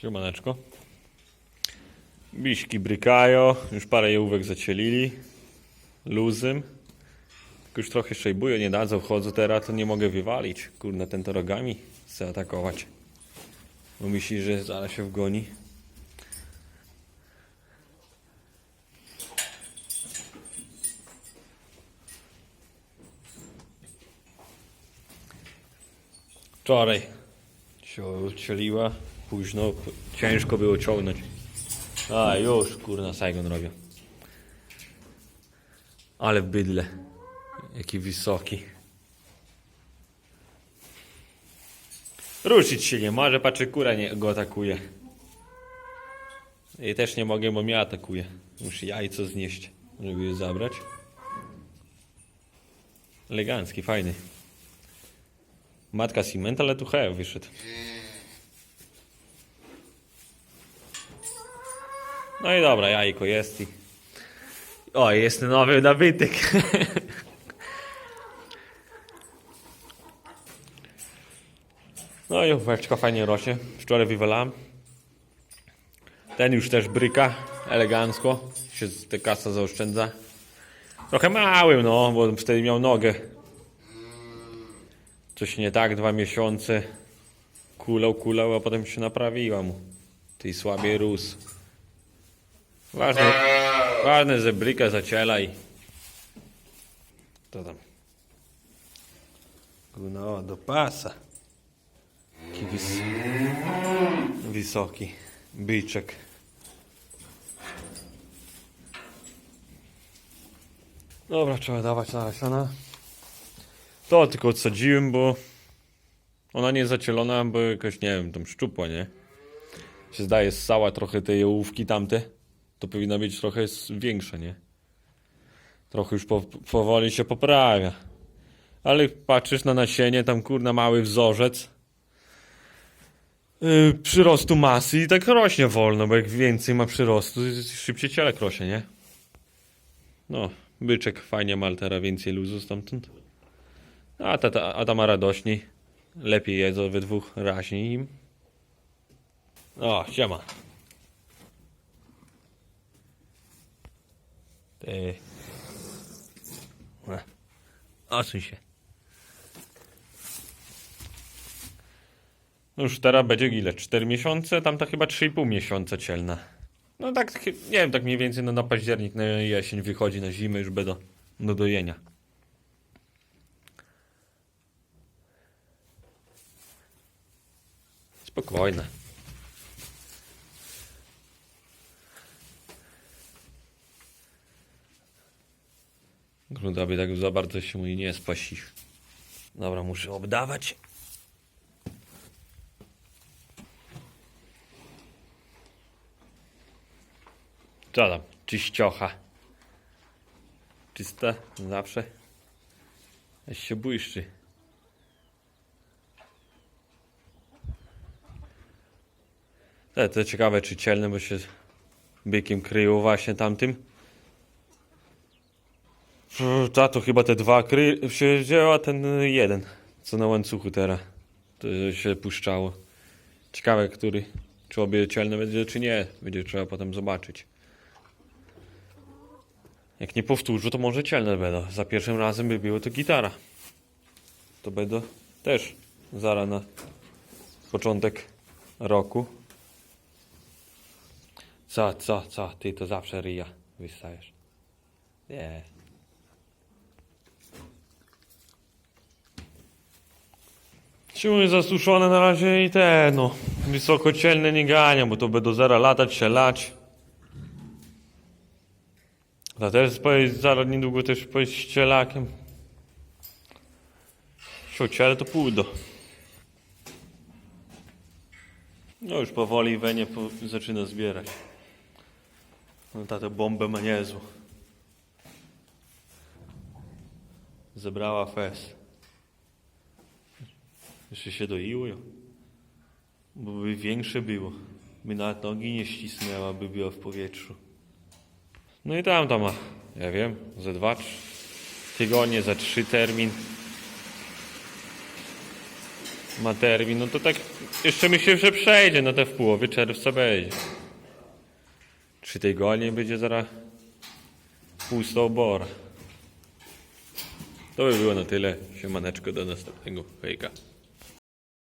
Siemaneczko. Biśki brykają, już parę jałówek zacielili. Luzym. Już trochę szejbują, nie dadzą, wchodzą teraz, to nie mogę wywalić. Kurde, ten to rogami chce atakować. Bo myśli, że zaraz się wgoni. Wczoraj się odcieliła, późno, ciężko było ciągnąć. A już, kurna, Saigon robię. Ale bydle. Jaki wysoki. Ruszyć się nie może, patrzy, kura nie, go atakuje. I też nie mogę, bo mnie atakuje. Muszę jajco znieść, żeby je zabrać. Elegancki, fajny. Matka cement, ale tu heł wyszedł. No i dobra, jajko jest i... O, jest nowy nabytek. No i oweczka fajnie rośnie. Wczoraj wywalałem. Ten już też bryka, elegancko. Się te kasa zaoszczędza. Trochę mały, no, bo wtedy miał nogę. Coś nie tak, dwa miesiące. Kulał, kulał, a potem się naprawiła mu. Tej słabiej rósł. Ważne, ważne, że bryka zaciela i... To tam. No, do pasa. Taki wys... wysoki byczek. Dobra, trzeba dawać na rasiona. To tylko odsadziłem, bo ona nie zacielona, bo jakoś, nie wiem, tam szczupła, nie? Się zdaje, ssała trochę te jałówki tamte. To powinna być trochę większa, nie? Trochę już po, powoli się poprawia. Ale patrzysz na nasienie, tam kurna mały wzorzec yy, przyrostu masy i tak rośnie wolno, bo jak więcej ma przyrostu, szybciej cielek rośnie, nie? No, byczek fajnie ma, ale teraz więcej luzu stamtąd. A ta, ta, a ta ma radośniej. Lepiej jedzą we dwóch raźniej im. O, siema. Ty. E, Odsuń się. No już teraz będzie ile? 4 miesiące? Tamta chyba 3,5 miesiąca cielna. No tak, chy- nie wiem, tak mniej więcej no, na październik, na jesień wychodzi, na zimę już będą do dojenia. Spokojne. Grudawie tak za bardzo się mu nie spasi. Dobra, muszę obdawać. Co tam? Czyściocha. Czyste? Zawsze? Aż się błyszczy. Te, to ciekawe, czy cielne, bo się bykiem kryją właśnie tamtym. Ta to chyba te dwa kry się wzięła, ten jeden, co na łańcuchu teraz. To się puszczało. Ciekawe, który, czy obie cielne będzie, czy nie. Będzie trzeba potem zobaczyć. Jak nie powtórzę, to może cielne będą. Za pierwszym razem by było to gitara. To będą też zaraz na początek roku. Co, co, co? Ty to zawsze ryja wystajesz. Nie. Siły zasuszone na razie i te, no, wysokocielne nie gania, bo to będą zaraz latać się lać. A też zaraz niedługo też pojeść ścielakiem. Siociele to pójdą. No już powoli wenie po, zaczyna zbierać. No ta tę bombę ma niezłą. Zebrała fes. Jeszcze się doiło ją. Bo by większe było. By nawet nogi nie ścisnęła, by była w powietrzu. No i tam to ma, ja wiem, ze dwa tygodnie, za trzy termin. Ma termin, no to tak jeszcze myślę, że przejdzie, no to w połowie czerwca będzie. Trzy tygodnie będzie zaraz pusto obora. To by było na tyle. Siemaneczko, do następnego. Hejka.